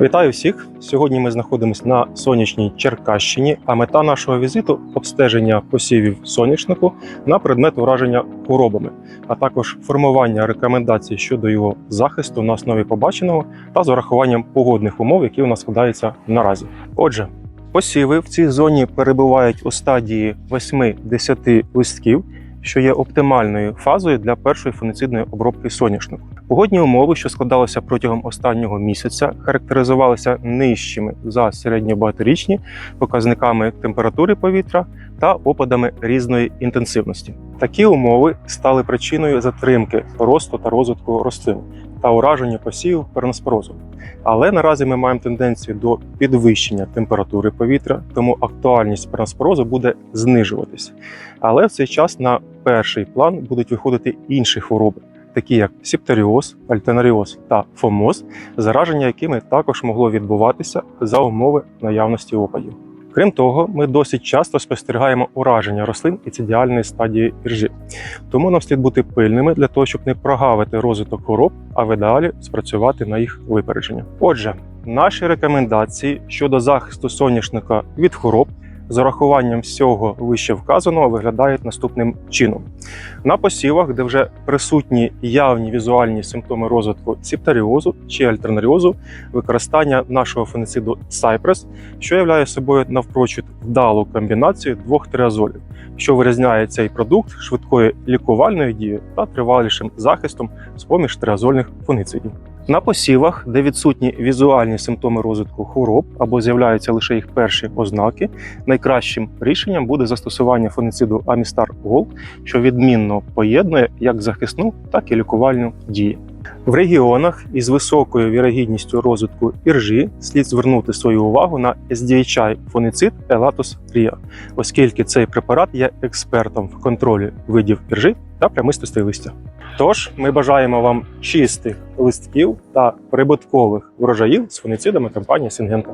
Вітаю всіх! Сьогодні ми знаходимося на сонячній Черкащині, а мета нашого візиту обстеження посівів соняшнику на предмет ураження хворобами, а також формування рекомендацій щодо його захисту на основі побаченого та з урахуванням погодних умов, які у нас складаються наразі. Отже, посіви в цій зоні перебувають у стадії 8-10 листків, що є оптимальною фазою для першої фунгіцидної обробки соняшнику. Погодні умови, що складалися протягом останнього місяця, характеризувалися нижчими за середньобагаторічні показниками температури повітря та опадами різної інтенсивності. Такі умови стали причиною затримки росту та розвитку рослин та ураження посівів перноспорозу. Але наразі ми маємо тенденцію до підвищення температури повітря, тому актуальність перноспорозу буде знижуватися. Але в цей час на перший план будуть виходити інші хвороби, такі як септоріоз, альтенаріоз та фомоз, зараження якими також могло відбуватися за умови наявності опадів. Крім того, ми досить часто спостерігаємо ураження рослин і ідеальної стадії іржі. Тому нам слід бути пильними для того, щоб не прогавити розвиток хвороб, а в ідеалі спрацювати на їх випередження. Отже, наші рекомендації щодо захисту соняшника від хвороб з урахуванням всього вище вказаного виглядають наступним чином: на посівах, де вже присутні явні візуальні симптоми розвитку септоріозу чи альтернаріозу, використання нашого фунгіциду Cypress, що являє собою навпрочуд вдалу комбінацію двох триазолів, що вирізняє цей продукт швидкою лікувальною дією та тривалішим захистом з поміж триазольних фунгіцидів. На посівах, де відсутні візуальні симптоми розвитку хвороб або з'являються лише їх перші ознаки, найкращим рішенням буде застосування фунгіциду Амістар Гол, що відмінно поєднує як захисну, так і лікувальну дію. В регіонах із високою вірогідністю розвитку іржі слід звернути свою увагу на SDHI фунгіцид Elatus Ria, оскільки цей препарат є експертом в контролі видів іржі та прямистостей листя. Тож ми бажаємо вам чистих листків та прибуткових врожаїв з фунгіцидами компанії Сингента.